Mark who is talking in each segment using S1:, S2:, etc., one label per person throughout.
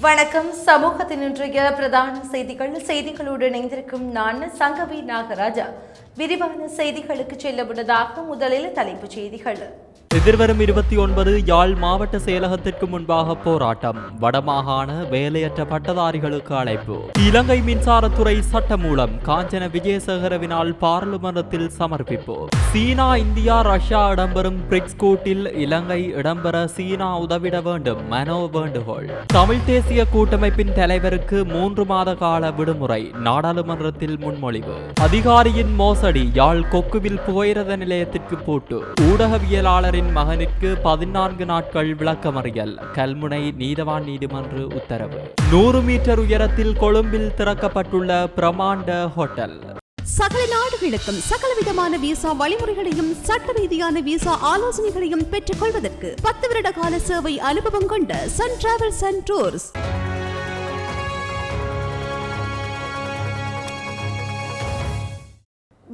S1: வணக்கம். சமூகத்தின் இன்றைய பிரதான செய்திகள். செய்திகளோடு இணைந்திருக்கும் நான் சங்கவி நாகராஜா. விரிவான செய்திகளுக்கு செல்ல முன்னதாக முதலில் தலைப்புச் செய்திகள்.
S2: எதிர்வரும் இருபத்தி ஒன்பது யாழ் மாவட்ட செயலகத்திற்கு முன்பாக போராட்டம். வடமாகாண வேலையற்ற பட்டதாரிகளுக்கு அழைப்பு. இலங்கை மின்சாரத்துறை சட்டமூலம் காஞ்சன விஜயசேகரவினால் பாராளுமன்றத்தில் சமர்ப்பிப்பு. சீனா இந்தியா ரஷ்யா இடம்பெறும் பிரிக்ஸ் கூட்டில் இலங்கை இடம்பெற சீனா உதவிட வேண்டும் மனோ வேண்டுகோள். தமிழ் தேசிய கூட்டமைப்பின் தலைவருக்கு மூன்று மாத கால விடுமுறை நாடாளுமன்றத்தில் முன்மொழிவு. அதிகாரியின் மோசடி யாழ் கொக்குவில் புகையிரத நிலையத்திற்கு பூட்டு. ஊடகவியலாளரின் மகனிற்கு பதினான்கு நாட்கள் விளக்கமறியல். கல்முனை நீதவான் நீதிமன்று உத்தரவு. நூறு மீட்டர் உயரத்தில் கொழும்பில் திறக்கப்பட்டுள்ள பிரமாண்ட ஹோட்டல்.
S3: சகல நாடுகளுக்கும் சகலவிதமான விசா வழிமுறைகளையும் சட்ட ரீதியான விசா ஆலோசனைகளையும் பெற்றுக் கொள்வதற்கு பத்து வருட கால சேவை அனுபவம் கொண்ட சன் டிராவல்ஸ் அண்ட் டூர்ஸ்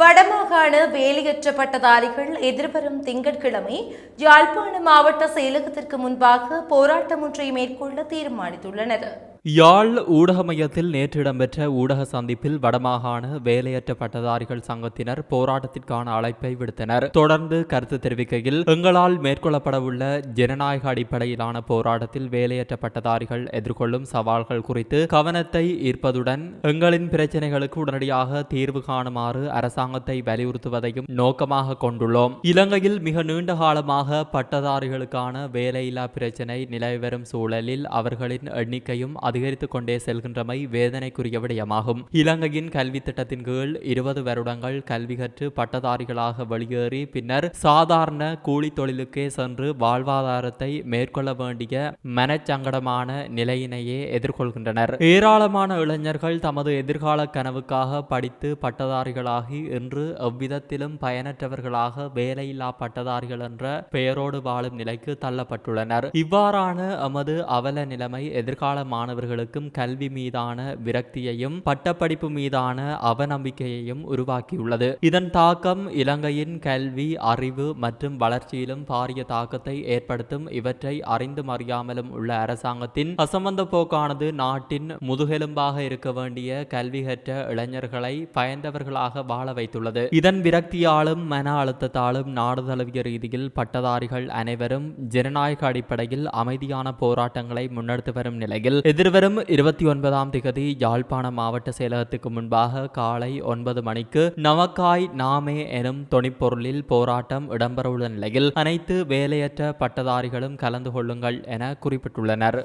S1: வடமாகாண வேலியற்றப்பட்டதாரிகள் எதிர்வரும் திங்கட்கிழமை யாழ்ப்பாண மாவட்ட செயலகத்திற்கு முன்பாக போராட்டம் ஒன்றை மேற்கொள்ள தீர்மானித்துள்ளனர்.
S2: யாழ் ஊடக மையத்தில் நேற்று இடம்பெற்ற ஊடக சந்திப்பில் வடமாகாண வேலையற்ற பட்டதாரிகள் சங்கத்தினர் போராட்டத்திற்கான அழைப்பை விடுத்தனர். தொடர்ந்து கருத்து தெரிவிக்கையில் எங்களால் மேற்கொள்ளப்படவுள்ள ஜனநாயக அடிப்படையிலான போராட்டத்தில் வேலையற்ற பட்டதாரிகள் எதிர்கொள்ளும் சவால்கள் குறித்து கவனத்தை ஈர்ப்பதுடன் எங்களின் பிரச்சினைகளுக்கு உடனடியாக தீர்வு காணுமாறு அரசாங்கத்தை வலியுறுத்துவதையும் நோக்கமாக கொண்டுள்ளோம். இலங்கையில் மிக நீண்ட காலமாக பட்டதாரிகளுக்கான வேலையில்லா பிரச்சினை நிலவி வரும் சூழலில் அவர்களின் எண்ணிக்கையும் அதிகரித்துக் கொண்டே செல்கின்றமை வேதனைக்குரிய விடயமாகும் இலங்கையின் கல்வி திட்டத்தின் கீழ் இருபது வருடங்கள் கல்வி கற்று பட்டதாரிகளாக வெளியேறி பின்னர் சாதாரண கூலி தொழிலுக்கே சென்று வாழ்வாதாரத்தை மேற்கொள்ள வேண்டிய மனச்சங்கடமான நிலையினையே எதிர்கொள்கின்றனர். ஏராளமான இளைஞர்கள் தமது எதிர்கால கனவுக்காக படித்து பட்டதாரிகளாகி இன்று எவ்விதத்திலும் பயனற்றவர்களாக வேலையில்லா பட்டதாரிகள் என்ற பெயரோடு வாழும் நிலைக்கு தள்ளப்பட்டுள்ளனர். இவ்வாறான எமது அவல நிலைமை எதிர்கால மாணவர்களுக்கும் கல்வி மீதான விரக்தியையும் பட்டப்படிப்பு மீதான அவநம்பிக்கையையும் உருவாக்கியுள்ளது. இதன் தாக்கம் இலங்கையின் கல்வி அறிவு மற்றும் வளர்ச்சியிலும் பாரிய தாக்கத்தை ஏற்படுத்தும் இவற்றை அறிந்தும் அறியாமலும் உள்ள அரசாங்கத்தின் அசம்பந்த போக்கானது நாட்டின் முதுகெலும்பாக இருக்க வேண்டிய கல்வி கற்ற இளைஞர்களை பயந்தவர்களாக வாழ வைத்துள்ளது. இதன் விரக்தியாலும் மன அழுத்தத்தாலும் நாடு தழுவிய ரீதியில் பட்டதாரிகள் அனைவரும் ஜனநாயக அடிப்படையில் அமைதியான போராட்டங்களை முன்னெடுத்து வரும் நிலையில் எதிர்வரும் இருபத்தி ஒன்பதாம் திகதி யாழ்ப்பாண மாவட்ட செயலகத்துக்கு முன்பாக காலை ஒன்பது மணிக்கு நமக்காய் நாமே எனும் தொனிப்பொருளில் போராட்டம் இடம்பெறவுள்ள நிலையில் அனைத்து வேலையற்ற பட்டதாரிகளும் கலந்து கொள்ளுங்கள் என குறிப்பிட்டுள்ளனர்.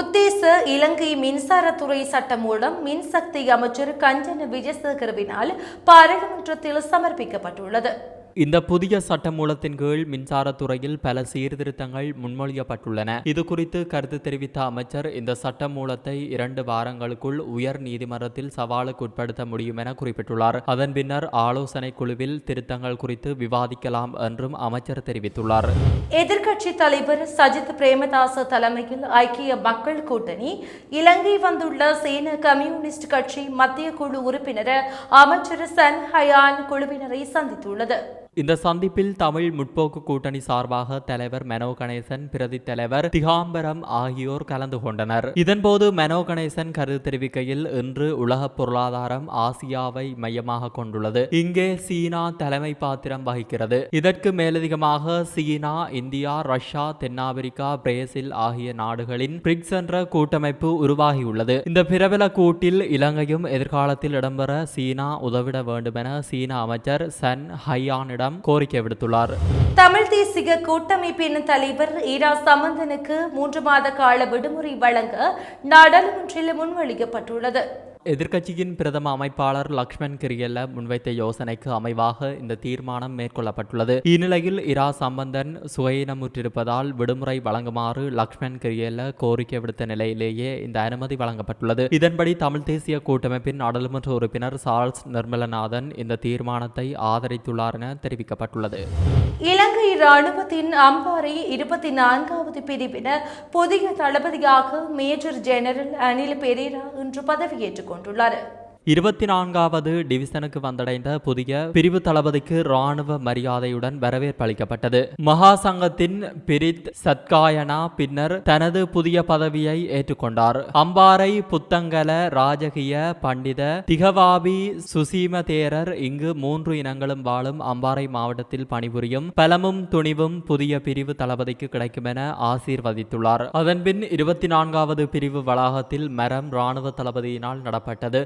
S1: உத்தேச இலங்கை மின்சாரத்துறை சட்டம் மூலம் மின்சக்தி அமைச்சர் கஞ்சன விஜயசேகரவினால் பாராளுமன்றத்தில் சமர்ப்பிக்கப்பட்டுள்ளது.
S2: இந்த புதிய சட்டமூலத்தின் கீழ் மின்சாரத்துறையில் பல சீர்திருத்தங்கள் முன்மொழியப்பட்டுள்ளன. இது குறித்து கருத்து தெரிவித்த அமைச்சர் இந்த சட்டமூலத்தை இரண்டு வாரங்களுக்குள் உயர் நீதிமன்றத்தில் சவாலுக்கு உட்படுத்த முடியும் என குறிப்பிட்டுள்ளார். அதன் பின்னர் ஆலோசனை குழுவில் திருத்தங்கள் குறித்து விவாதிக்கலாம் என்றும் அமைச்சர் தெரிவித்துள்ளார்.
S1: எதிர்க்கட்சி தலைவர் சஜித் பிரேமதாச தலைமையில் ஐக்கிய மக்கள் கூட்டணி இலங்கை வந்துள்ள சேன கம்யூனிஸ்ட் கட்சி மத்திய குழு உறுப்பினர் அமைச்சர் சன் ஹயான் குழுவினரை சந்தித்துள்ளது.
S2: இந்த சந்திப்பில் தமிழ் முற்போக்கு கூட்டணி சார்பாக தலைவர் மெனோ கணேசன் பிரதி தலைவர் திகாம்பரம் ஆகியோர் கலந்து கொண்டனர். இதன்போது மெனோ கணேசன் கருத்து தெரிவிக்கையில் இன்று உலக பொருளாதாரம் ஆசியாவை மையமாக கொண்டுள்ளது. இங்கே சீனா தலைமை பாத்திரம் வகிக்கிறது. இதற்கு மேலதிகமாக சீனா இந்தியா ரஷ்யா தென்னாப்பிரிக்கா பிரேசில் ஆகிய நாடுகளின் பிரிக்ஸ் என்ற கூட்டமைப்பு உருவாகியுள்ளது. இந்த பிரபல கூட்டில் இலங்கையும் எதிர்காலத்தில் இடம்பெற சீனா உதவிட வேண்டுமென சீன அமைச்சர் சன் ஹையானிடம் கோரிக்கை விடுத்துள்ளார்.
S1: தமிழ் தேசிய கூட்டமைப்பின் தலைவர் ஈரா சம்பந்தனுக்கு மூன்று மாத கால விடுமுறை வழங்க நாடாளுமன்றில் முன்மொழியப்பட்டுள்ளது.
S2: எதிர்க்கட்சியின் பிரதம அமைப்பாளர் லக்ஷ்மண் கிரியல்ல முன்வைத்த யோசனைக்கு அமைவாக இந்த தீர்மானம் மேற்கொள்ளப்பட்டுள்ளது. இந்நிலையில் இரா சம்பந்தன் சுயநமுற்றிருப்பதால் விடுமுறை வழங்குமாறு லக்ஷ்மண் கிரியல்ல கோரிக்கை விடுத்த நிலையிலேயே இந்த அனுமதி வழங்கப்பட்டுள்ளது. இதன்படி தமிழ் தேசிய கூட்டமைப்பின் நாடாளுமன்ற உறுப்பினர் சார்ல்ஸ் நிர்மலநாதன் இந்த தீர்மானத்தை ஆதரித்துள்ளார் என தெரிவிக்கப்பட்டுள்ளது.
S1: இலங்கை ராணுவத்தின் அம்பாறை இருபத்தி நான்காவது பிரிவினர் புதிய தளபதியாக மேஜர் ஜெனரல் அனில் பெரேரா இன்று பதவியேற்றுக் கொண்டுள்ளார்.
S2: இருபத்தி நான்காவது டிவிசனுக்கு வந்தடைந்த புதிய பிரிவு தளபதிக்கு ராணுவ மரியாதையுடன் வரவேற்பு அளிக்கப்பட்டது. மகா சங்கத்தின் பிரித் சத்காயனா பின்னர் தனது புதிய பதவியை ஏற்றுக்கொண்டார். அம்பாறை புத்தங்கல ராஜகிய பண்டித திகவாபி சுசீம தேரர் இங்கு மூன்று இனங்களும் வாழும் அம்பாறை மாவட்டத்தில் பணிபுரியும் பலமும் துணிவும் புதிய பிரிவு தளபதிக்கு கிடைக்கும் என ஆசீர்வதித்துள்ளார். அதன்பின் இருபத்தி நான்காவது பிரிவு வளாகத்தில் மரம் ராணுவ தளபதியினால் நடப்பட்டது.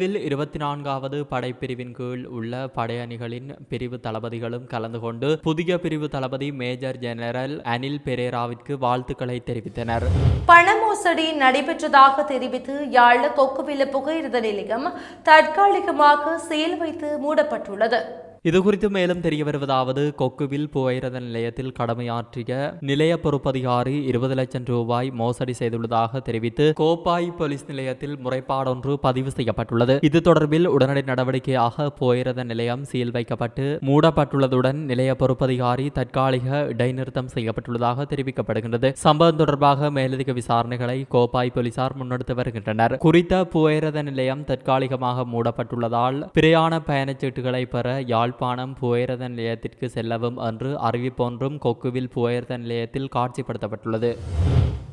S2: நிகழ்வில் இருபத்தி நான்காவது படைப்பிரிவின் கீழ் உள்ள படையணிகளின் பிரிவு தளபதிகளும் கலந்து கொண்டு புதிய பிரிவு தளபதி மேஜர் ஜெனரல் அனில் பெரேராவிற்கு வாழ்த்துக்களை தெரிவித்தனர்.
S1: பண மோசடி நடைபெற்றதாக தெரிவித்து யாழ் கொக்குவில புகையிரத நிலையம் தற்காலிகமாக செயல் வைத்து மூடப்பட்டுள்ளது.
S2: இது குறித்து மேலும் தெரிய வருவதாவது கொக்குவில் புகையிரத நிலையத்தில் கடமையாற்றிய நிலைய பொறுப்பதிகாரி இருபது லட்சம் ரூபாய் மோசடி செய்துள்ளதாக தெரிவித்து கோப்பாய் போலீஸ் நிலையத்தில் முறைப்பாடொன்று பதிவு செய்யப்பட்டுள்ளது. இது தொடர்பில் உடனடி நடவடிக்கையாக புகையிரத நிலையம் சீல் வைக்கப்பட்டு மூடப்பட்டுள்ளதுடன் நிலைய பொறுப்பதிகாரி தற்காலிக இடைநிறுத்தம் செய்யப்பட்டுள்ளதாக தெரிவிக்கப்படுகின்றது. சம்பவம் தொடர்பாக மேலதிக விசாரணைகளை கோப்பாய் போலீசார் முன்னெடுத்து வருகின்றனர். குறித்த புகையிரத நிலையம் தற்காலிகமாக மூடப்பட்டுள்ளதால் பிரயாண பயணச்சீட்டுகளை பெற யாழ் யாழ்ப்பாணம் புகையிரத நிலையத்திற்கு செல்லவும் என்று அறிவிப்பொன்றும் கொக்குவில் புகையிரத நிலையத்தில் காட்சிப்படுத்தப்பட்டுள்ளது.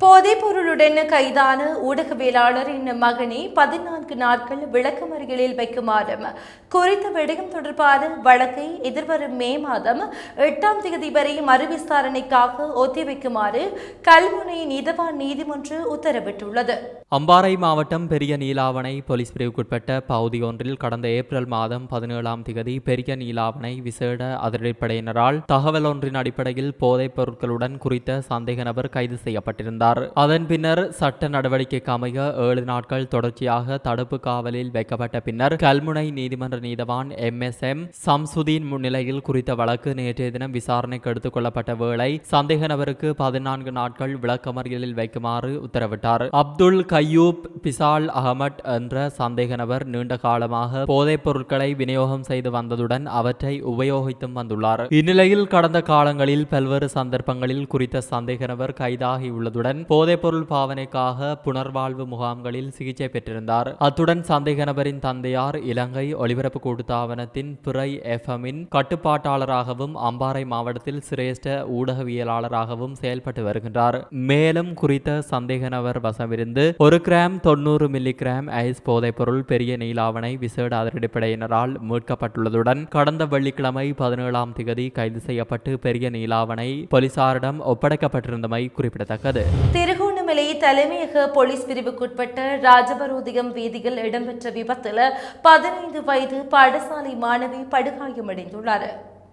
S1: போதைப்பொருளுடன் கைதான ஊடகவியலாளரின் மகனை பதினான்கு நாட்கள் விளக்கமறியலில் வைக்குமாறும் குறித்த விடயம் தொடர்பான வழக்கை எதிர்வரும் மே மாதம் எட்டாம் தேதி வரை மறு விசாரணைக்காக ஒத்திவைக்குமாறு கல்முனை நீதவான் நீதிமன்று உத்தரவிட்டுள்ளது.
S2: அம்பாறை மாவட்டம் பெரிய நீலாவணை போலீஸ் பிரிவுக்குட்பட்ட பகுதி ஒன்றில் கடந்த ஏப்ரல் மாதம் பதினேழாம் திகதி பெரிய நீலாவணை விசேட அதிரடிப்படையினரால் தகவல் ஒன்றின் அடிப்படையில் போதைப் பொருட்களுடன் குறித்த சந்தேக நபர் கைது செய்யப்பட்டிருந்தார். அதன் பின்னர் சட்ட நடவடிக்கைக்கு அமைய ஏழு நாட்கள் தொடர்ச்சியாக தடுப்பு காவலில் வைக்கப்பட்ட பின்னர் கல்முனை நீதிமன்ற நீதவான் எம் எஸ் எம் சம்சுதீன் முன்னிலையில் குறித்த வழக்கு நேற்றைய தினம் விசாரணைக்கு எடுத்துக் கொள்ளப்பட்ட வேளை சந்தேக நபருக்கு பதினான்கு நாட்கள் விளக்கமறியலில் வைக்குமாறு உத்தரவிட்டார். அப்துல் கையூப் பிசால் அகமட் என்ற சந்தேக நபர் நீண்ட காலமாக போதைப் பொருட்களை விநியோகம் செய்து வந்ததுடன் அவற்றை உபயோகித்தும் வந்துள்ளார். இந்நிலையில் கடந்த காலங்களில் பல்வேறு சந்தர்ப்பங்களில் குறித்த சந்தேக நபர் கைதாகியுள்ளதுடன் போதைப்பொருள் பாவனைக்காக புனர்வாழ்வு முகாம்களில் சிகிச்சை பெற்றிருந்தார். அத்துடன் சந்தேக நபரின் தந்தையார் இலங்கை ஒலிபரப்பு கூட்டுத்தாபனத்தின் பிறை எஃப்எம்மின் கட்டுப்பாட்டாளராகவும் அம்பாறை மாவட்டத்தில் சிரேஷ்ட ஊடகவியலாளராகவும் செயல்பட்டு வருகின்றார். மேலும் குறித்த சந்தேக நபர் வசமிருந்து ஒரு கிராம் தொண்ணூறு மில்லி கிராம் ஐஸ் போதைப்பொருள் பெரிய நீலாவணை விசேட அதிரடிப்படையினரால் மீட்கப்பட்டுள்ளதுடன் கடந்த வெள்ளிக்கிழமை பதினேழாம் திகதி கைது செய்யப்பட்டு பெரிய நீலாவணை போலீசாரிடம் ஒப்படைக்கப்பட்டிருந்தமை குறிப்பிடத்தக்கது.
S1: திருகோணமலை தலைமையக போலீஸ் பிரிவுக்குட்பட்ட ராஜபரோதியம் வீதியில் இடம்பெற்ற விபத்தில் பதினைந்து வயது பாடசாலை மாணவி படுகாயமடைந்துள்ளார்.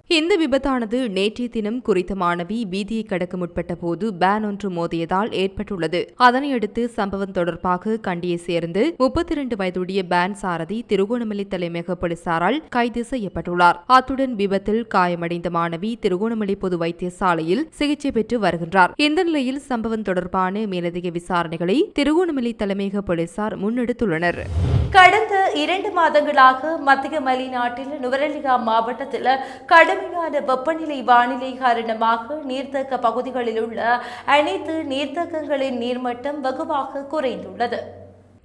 S4: இந்த விபத்தானது நேற்றைய தினம் குறித்த மாணவி வீதியை கடக்க முற்பட்ட போது பேன் ஒன்று மோதியதால் ஏற்பட்டுள்ளது. அதனையடுத்து சம்பவம் தொடர்பாக கண்டியை சேர்ந்து முப்பத்தி இரண்டு வயதுடைய பேன் சாரதி திருகோணமலை தலைமையக போலீசாரால் கைது செய்யப்பட்டுள்ளார். அத்துடன் விபத்தில் காயமடைந்த மாணவி திருகோணமலை பொது வைத்தியசாலையில் சிகிச்சை பெற்று வருகின்றார். இந்த நிலையில் சம்பவம் தொடர்பான மேலதிக விசாரணைகளை திருகோணமலை தலைமையக போலீசார் முன்னெடுத்துள்ளனர்.
S1: கடந்த இரண்டு மாதங்களாக மத்திய மலைநாட்டில் நுவரெலியா மாவட்டத்தில் கடுமையான வெப்பநிலை வானிலை காரணமாக நீர்த்தேக்க பகுதிகளில் உள்ள அனைத்து நீர்த்தேக்கங்களின் நீர்மட்டம் வெகுவாக குறைந்துள்ளது.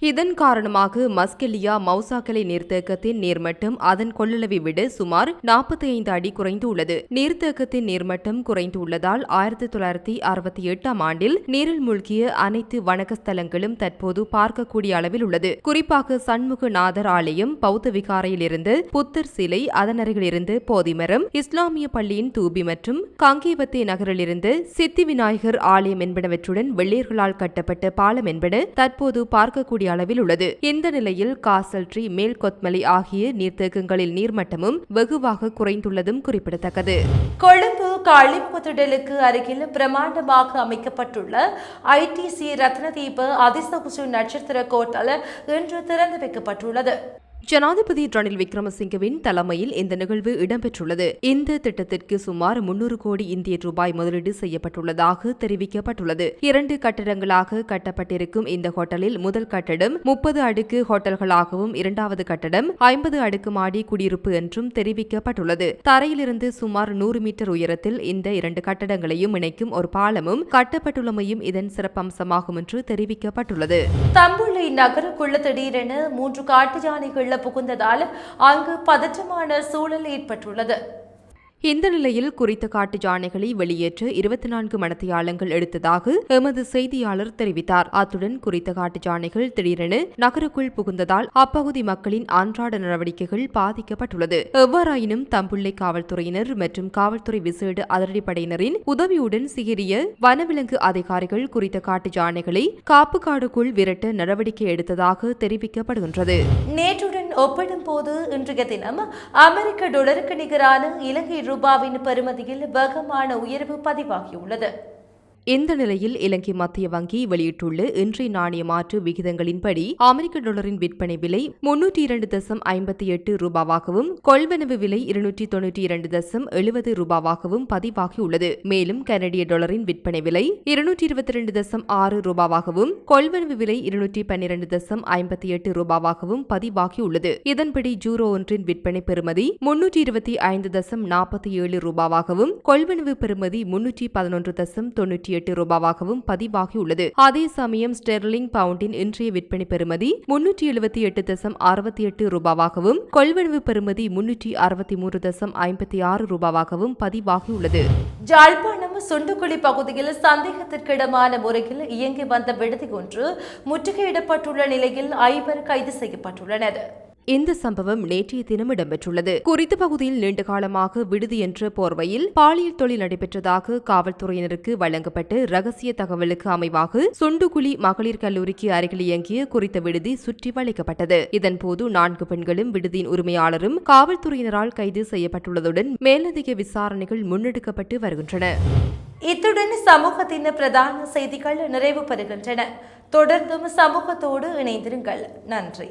S4: இதன் காரணமாக மஸ்கெலியா மௌசாக்கலை நீர்த்தேக்கத்தின் நீர்மட்டம் அதன் கொள்ளளவை விட சுமார் நாற்பத்தி ஐந்து அடி குறைந்துள்ளது. நீர்த்தேக்கத்தின் நீர்மட்டம் குறைந்துள்ளதால் ஆயிரத்தி தொள்ளாயிரத்தி அறுபத்தி எட்டாம் ஆண்டில் நீரில் மூழ்கிய அனைத்து வணக்க ஸ்தலங்களும் தற்போது பார்க்கக்கூடிய அளவில் உள்ளது. குறிப்பாக சண்முகநாதர் ஆலயம் பௌத்த விகாரையிலிருந்து புத்தர் சிலை அதன் இருந்து போதிமரம் இஸ்லாமிய பள்ளியின் தூபி மற்றும் காங்கேவத்தே நகரிலிருந்து சித்தி விநாயகர் ஆலயம் என்பனவற்றுடன் வெள்ளையர்களால் கட்டப்பட்ட பாலம் என்பன தற்போது பார்க்கக்கூடிய அளவில் உள்ளது. இந்த நிலையில் காசல்ட்ரி மேல் கொத்மலை ஆகிய நீர்த்தேக்கங்களில் நீர்மட்டமும் வெகுவாக குறைந்துள்ளதும் குறிப்பிடத்தக்கது.
S1: கொழும்பு காளிமுகத்திடலுக்கு அருகில் பிரமாண்டமாக அமைக்கப்பட்டுள்ள ஐடிசி ரத்னதீப அதிசகுசு நட்சத்திர கோட்டல் இன்று திறந்து வைக்கப்பட்டுள்ளது.
S4: ஜனாதிபதி ரணில் விக்ரமசிங்கவின் தலைமையில் இந்த நிகழ்வு இடம்பெற்றுள்ளது. இந்த திட்டத்திற்கு சுமார் முன்னூறு கோடி இந்திய ரூபாய் முதலீடு செய்யப்பட்டுள்ளதாக தெரிவிக்கப்பட்டுள்ளது. இரண்டு கட்டடங்களாக கட்டப்பட்டிருக்கும் இந்த ஹோட்டலில் முதல் கட்டடம் முப்பது அடுக்கு ஹோட்டல்களாகவும் இரண்டாவது கட்டடம் ஐம்பது அடுக்கு மாடி குடியிருப்பு என்றும் தெரிவிக்கப்பட்டுள்ளது. தரையிலிருந்து சுமார் நூறு மீட்டர் உயரத்தில் இந்த இரண்டு கட்டடங்களையும் இணைக்கும் ஒரு பாலமும் கட்டப்பட்டுள்ளமையும் இதன் சிறப்பம்சமாகும் என்று தெரிவிக்கப்பட்டுள்ளது.
S1: தம்புள்ளை நகருக்குள்ள திடீரென மூன்று காட்டு யானைகள் வீட்டுக்குள்ள புகுந்ததால் அங்கு பதற்றமான சூழல் ஏற்பட்டுள்ளது.
S4: இந்த நிலையில் குறித்த காட்டு யானைகளை வெளியேற்ற இருபத்தி நான்கு மனத்தியாளங்கள் எடுத்ததாக எமது செய்தியாளர் தெரிவித்தார். அத்துடன் குறித்த காட்டு யானைகள் திடீரென நகருக்குள் புகுந்ததால் அப்பகுதி மக்களின் அன்றாட நடவடிக்கைகள் பாதிக்கப்பட்டுள்ளது. எவ்வாறாயினும் தம்புள்ளை காவல்துறையினர் மற்றும் காவல்துறை விசேட அதிரடிப்படையினரின் உதவியுடன் சிகிரிய வனவிலங்கு அதிகாரிகள் குறித்த காட்டு யானைகளை காப்புக்காடுக்குள் விரட்ட நடவடிக்கை எடுத்ததாக தெரிவிக்கப்படுகின்றது.
S1: நேற்றுடன் ஒப்பிடும்போது இன்றைய தினம் அமெரிக்க டொலருக்கு நிகரான இலங்கை ரூபாவின் பெறுமதியில் வேகமான உயர்வு பதிவாகியுள்ளது.
S4: இந்த நிலையில் இலங்கை மத்திய வங்கி வெளியிட்டுள்ள இன்றைய நாணய மாற்று விகிதங்களின்படி அமெரிக்க டாலரின் விற்பனை விலை முன்னூற்றி இரண்டு தசம் ஐம்பத்தி எட்டு ரூபாவாகவும் கொள்வனவு விலை இருநூற்றி தொன்னூற்றி இரண்டு தசம் எழுபது ரூபாவாகவும் பதிவாகியுள்ளது. மேலும் கனடிய டாலரின் விற்பனை விலை இருநூற்றி இருபத்தி இரண்டு தசம் ஆறு ரூபாவாகவும் கொள்வனவு விலை இருநூற்றி பன்னிரண்டு தசம் ஐம்பத்தி எட்டு ரூபாவாகவும் பதிவாகியுள்ளது. இதன்படி ஜூரோ ஒன்றின் விற்பனை பெறுமதி முன்னூற்றி இருபத்தி ஐந்து தசம் நாற்பத்தி ஏழு ரூபாவாகவும் கொள்வனவு பெறுமதி முன்னூற்றி பதினொன்று தசம் தொன்னூற்றி எட்டு ரூபாவாகவும் பதிவாகியுள்ளது. அதே சமயம் ஸ்டெர்லிங் பவுண்டின் இன்றைய விற்பனை பெறுமதி முன்னூற்றி எழுபத்தி எட்டு தசம் அறுபத்தி எட்டு ரூபாவாகவும் கொள்வனவு பெறுமதி முன்னூற்றி அறுபத்தி மூன்று தசம் ஐம்பத்தி ஆறு ரூபாவாகவும் பதிவாகியுள்ளது.
S1: ஜாழ்ப்பாணம் சுண்டுக்குழி பகுதியில் சந்தேகத்திற்கிடமான முறையில் இயங்கி வந்த விடுதி ஒன்று முற்றுகையிடப்பட்டுள்ள நிலையில் ஐவர் கைது செய்யப்பட்டுள்ளனர்.
S4: இந்த சம்பவம் நேற்றைய தினம் இடம்பெற்றுள்ளது. குறித்த பகுதியில் நீண்ட காலமாக விடுதி என்ற போர்வையில் பாலியல் தொழில் நடைபெற்றதாக காவல்துறையினருக்கு வழங்கப்பட்ட ரகசிய தகவலுக்கு அமைவாக சுண்டுகுழி மகளிர் கல்லூரிக்கு அருகில் இயங்கிய குறித்த விடுதி சுற்றி வளைக்கப்பட்டது. இதன்போது நான்கு பெண்களும் விடுதியின் உரிமையாளரும் காவல்துறையினரால் கைது செய்யப்பட்டுள்ளதுடன் மேலதிக விசாரணைகள் முன்னெடுக்கப்பட்டு வருகின்றன.
S1: இத்துடன் சமூகத்தின் பிரதான செய்திகள் நிறைவு பெறுகின்றன தொடர்ந்தும் சமூகத்தோடு இணைந்திருங்கள். நன்றி.